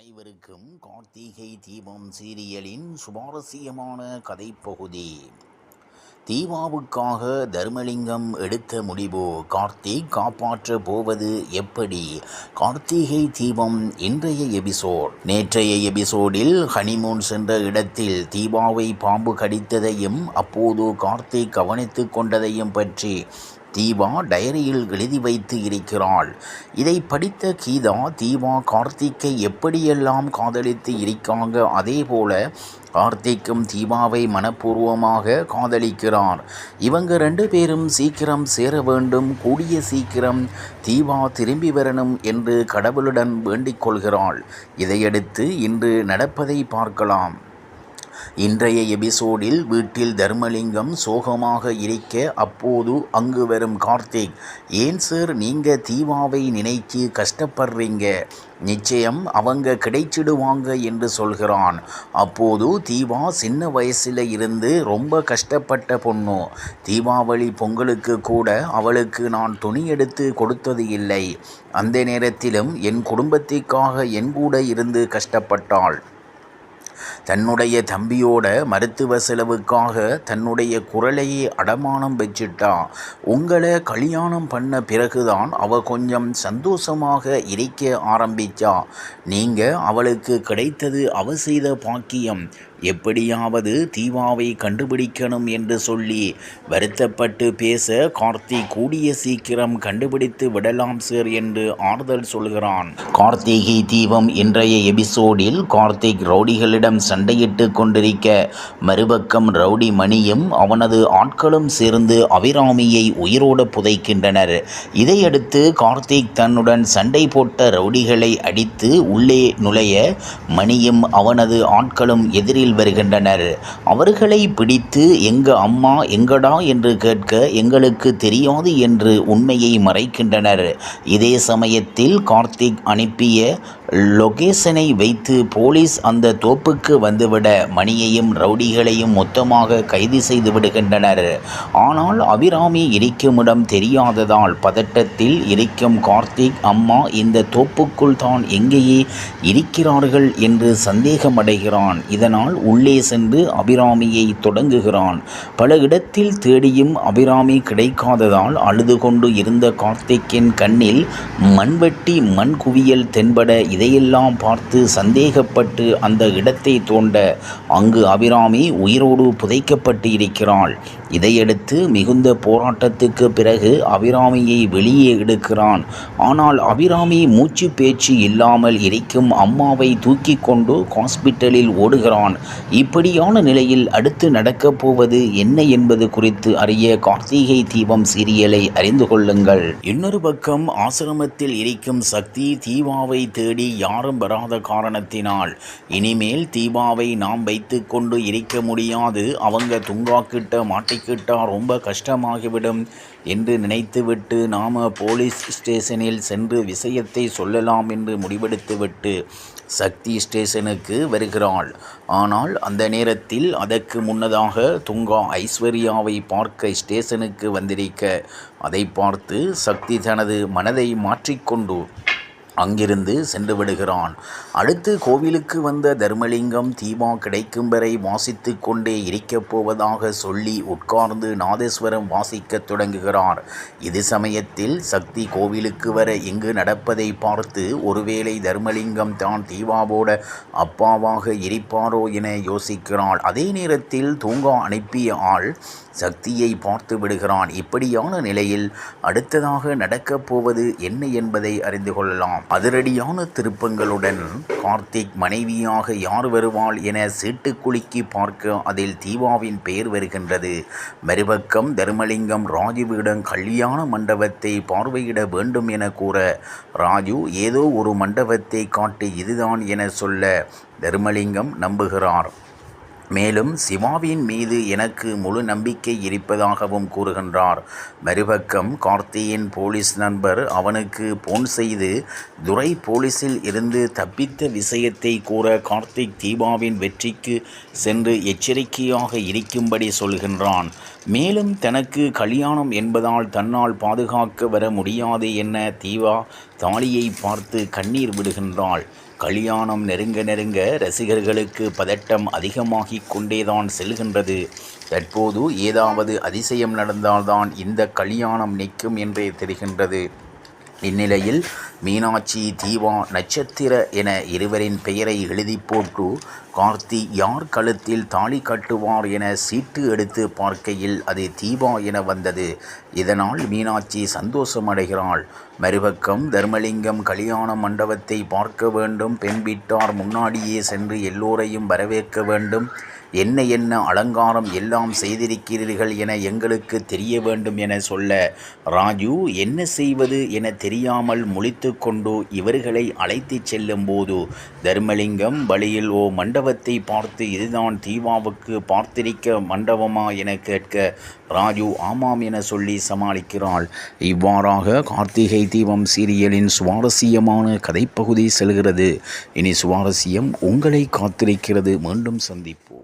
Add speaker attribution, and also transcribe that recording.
Speaker 1: அனைவருக்கும் கார்த்திகை தீபம் சீரியலின் சுவாரஸ்யமான கதைப்பகுதி. தீபாவுக்காக தர்மலிங்கம் எடுத்த முடிவு? கார்த்திக் காப்பாற்ற போவது எப்படி? கார்த்திகை தீபம் இன்றைய எபிசோட். நேற்றைய எபிசோடில் ஹனிமூன் சென்ற இடத்தில் தீபாவை பாம்பு கடித்ததையும் அப்போது கார்த்திக் கவனித்து கொண்டதையும் பற்றி தீபா டைரியில் எழுதி வைத்து இருக்கிறாள். இதை படித்த கீதா தீபா கார்த்திக்கை எப்படியெல்லாம் காதலித்து இருக்காங்க அதே போல கார்த்திக்கும் தீபாவை மனப்பூர்வமாக காதலிக்கிறார். இவங்க ரெண்டு பேரும் சீக்கிரம் சேர வேண்டும் கூடிய சீக்கிரம் தீபா திரும்பி வரணும் என்று கடவுளுடன் வேண்டிக் கொள்கிறாள். இதையடுத்து இன்று நடப்பதை பார்க்கலாம். இன்றைய எபிசோடில் வீட்டில் தர்மலிங்கம் சோகமாக இருக்க அப்போது அங்கு வரும் கார்த்திக் ஏன் சார் நீங்கள் தீவாவை நினைச்சு கஷ்டப்படுறீங்க? நிச்சயம் அவங்க கிடைச்சிடுவாங்க என்று சொல்கிறான். அப்போது தீவா சின்ன வயசில் இருந்து ரொம்ப கஷ்டப்பட்ட பொண்ணு. தீபாவளி பொங்கலுக்கு கூட அவளுக்கு நான் துணி எடுத்து கொடுத்தது இல்லை. அந்த நேரத்திலும் என் குடும்பத்திற்காக என் கூட இருந்து கஷ்டப்பட்டாள். தன்னுடைய தம்பியோட மருத்துவ செலவுக்காக தன்னுடைய குரலையே அடமானம் வச்சிட்டா உங்களை கல்யாணம் பண்ண பிறகுதான் அவ கொஞ்சம் சந்தோஷமாக இருக்க ஆரம்பிச்சா நீங்க அவளுக்கு கிடைத்தது அவ செய்த பாக்கியம். எப்படியாவது தீவாவை கண்டுபிடிக்கணும் என்று சொல்லி வருத்தப்பட்டு பேச கார்த்திக் கூடிய சீக்கிரம் கண்டுபிடித்து விடலாம் சார் என்று ஆறுதல் சொல்கிறான். கார்த்திகை தீபம் இன்றைய எபிசோடில் கார்த்திக் ரவுடிகளிடம் சண்டையிட்டு கொண்டிருக்க மறுபக்கம் ரவுடி மணியும் அவனது ஆட்களும் சேர்ந்து அபிராமியை உயிரோடு புதைக்கின்றனர். இதையடுத்து கார்த்திக் தன்னுடன் சண்டை போட்ட ரவுடிகளை அடித்து உள்ளே நுழைய மணியும் அவனது ஆட்களும் எதிரில் வருகின்றனர். அவர்களை பிடித்து எங்க அம்மா எங்கடா என்று கேட்க எங்களுக்கு தெரியாது என்று உண்மையை மறைக்கின்றனர். இதே சமயத்தில் கார்த்திக் அனுப்பிய லொகேஷனை வைத்து போலீஸ் அந்த தோப்புக்கு வந்துவிட மணியையும் ரவுடிகளையும் மொத்தமாக கைது செய்து விடுகின்றனர். ஆனால் அபிராமி இருக்கும் இடம் தெரியாததால் பதட்டத்தில் இருக்கும் கார்த்திக் அம்மா இந்த தோப்புக்குள் தான் எங்கேயே இருக்கிறார்கள் என்று சந்தேகமடைகிறான். இதனால் உள்ளே சென்று அபிராமியை தொடங்குகிறான். பல இடத்தில் தேடியும் அபிராமி கிடைக்காததால் அழுது கொண்டு இருந்த கார்த்திக்கின் கண்ணில் மண்வெட்டி மண் குவியல் தென்பட இதையெல்லாம் பார்த்து சந்தேகப்பட்டு அந்த இடத்தை தோண்ட அங்கு அபிராமி உயிரோடு புதைக்கப்பட்டு இருக்கிறாள் இதையடுத்து மிகுந்த போராட்டத்துக்கு பிறகு அபிராமியை வெளியே எடுக்கிறான். ஆனால் அபிராமி மூச்சு பேச்சு இல்லாமல் இருக்கும் அம்மாவை தூக்கி கொண்டு ஹாஸ்பிட்டலில் ஓடுகிறான். இப்படியான நிலையில் அடுத்து நடக்கப் போவது என்ன என்பது குறித்து அறிய கார்த்திகை தீபம் சீரியலை அறிந்து கொள்ளுங்கள். இன்னொரு பக்கம் ஆசிரமத்தில் இருக்கும் சக்தி தீபாவை தேடி யாரும் வராத காரணத்தினால். இனிமேல் தீபாவை நாம் வைத்து கொண்டு இருக்க முடியாது. அவங்க துங்காக்கிட்ட மாட்டிக்கிட்டா ரொம்ப கஷ்டமாகிவிடும் என்று நினைத்துவிட்டு நாம் போலீஸ் ஸ்டேஷனில் சென்று விஷயத்தை சொல்லலாம் என்று முடிவெடுத்துவிட்டு சக்தி ஸ்டேஷனுக்கு வருகிறாள். ஆனால் அந்த நேரத்தில் அதற்கு முன்னதாக துங்கா ஐஸ்வர்யாவை பார்க்க ஸ்டேஷனுக்கு வந்திருக்க அதை பார்த்து சக்தி தனது மனதை மாற்றிக்கொண்டு அங்கிருந்து சென்று விடுகிறான். அடுத்து கோவிலுக்கு வந்த தர்மலிங்கம் தீபா கிடைக்கும் வரை வாசித்து கொண்டே இருக்கப் போவதாக சொல்லி உட்கார்ந்து நாதேஸ்வரம் வாசிக்கத் தொடங்குகிறார். இது சமயத்தில் சக்தி கோவிலுக்கு வர இங்கு நடப்பதை பார்த்து ஒருவேளை தர்மலிங்கம் தான் தீபாவோட அப்பாவாக இருப்பாரோ என யோசிக்கிறாள். அதே நேரத்தில் தூங்கா அனுப்பிய ஆள் சக்தியை பார்த்து விடுகிறான். இப்படியான நிலையில் அடுத்ததாக நடக்கப் போவது என்ன என்பதை அறிந்து கொள்ளலாம். அதிரடியான திருப்பங்களுடன் கார்த்திக் மனைவியாக யார் வருவாள் என சீட்டுக்குலுக்கி பார்க்க அதில் தீபாவின் பெயர் வருகின்றது. மறுபக்கம் தர்மலிங்கம் ராஜுவிடம் கல்யாண மண்டபத்தை பார்வையிட வேண்டும் என கூற ராஜு ஏதோ ஒரு மண்டபத்தை காட்டி இதுதான் என சொல்ல தர்மலிங்கம் நம்புகிறார். மேலும் சிவாவின் மீது எனக்கு முழு நம்பிக்கை இருப்பதாகவும் கூறுகின்றார். மறுபக்கம் கார்த்தியின் போலீஸ் நண்பர் அவனுக்கு போன் செய்து துரை போலீஸில் இருந்து தப்பித்த விஷயத்தை கூற கார்த்திக் தீபாவின் வெற்றிக்கு சென்று எச்சரிக்கையாக இருக்கும்படி சொல்கின்றான். மேலும் தனக்கு கல்யாணம் என்பதால் தன்னால் பாதுகாக்க வர முடியாது என தீபா தாலியை பார்த்து கண்ணீர் விடுகின்றாள். கல்யாணம் நெருங்க நெருங்க ரசிகர்களுக்கு பதட்டம் அதிகமாகிக் கொண்டேதான் செல்கின்றது. தற்போது ஏதாவது அதிசயம் நடந்தால்தான் இந்த கல்யாணம் நிற்கும் என்றே தெரிகின்றது. இந்நிலையில் மீனாட்சி தீபா நட்சத்திர என இருவரின் பெயரை எழுதி போட்டு கார்த்தி யார் கழுத்தில் தாலி கட்டுவார் என சீட்டு எடுத்து பார்க்கையில் அது தீபா என வந்தது. இதனால் மீனாட்சி சந்தோஷமடைகிறாள். மறுபக்கம் தர்மலிங்கம் கல்யாண மண்டபத்தை பார்க்க வேண்டும். பெண் வீட்டார் முன்னாடியே சென்று எல்லோரையும் வரவேற்க வேண்டும். என்ன என்ன அலங்காரம் எல்லாம் செய்திருக்கிறீர்கள் என எங்களுக்கு தெரிய வேண்டும் என சொல்ல ராஜு என்ன செய்வது என தெரியாமல் முழித்து கொண்டு இவர்களை அழைத்துச் செல்லும் போது தர்மலிங்கம் வழியில் ஓ மண்டபத்தை பார்த்து இதுதான் தீவாவுக்கு பார்த்திருக்க மண்டபமா? என கேட்க ராஜு ஆமாம் என சொல்லி சமாளிக்கிறாள். இவ்வாறாக கார்த்திகை தீபம் சீரியலின் சுவாரஸ்யமான கதைப்பகுதி செல்கிறது. இனி சுவாரஸ்யம் உங்களை காத்திருக்கிறது. மீண்டும் சந்திப்போம்.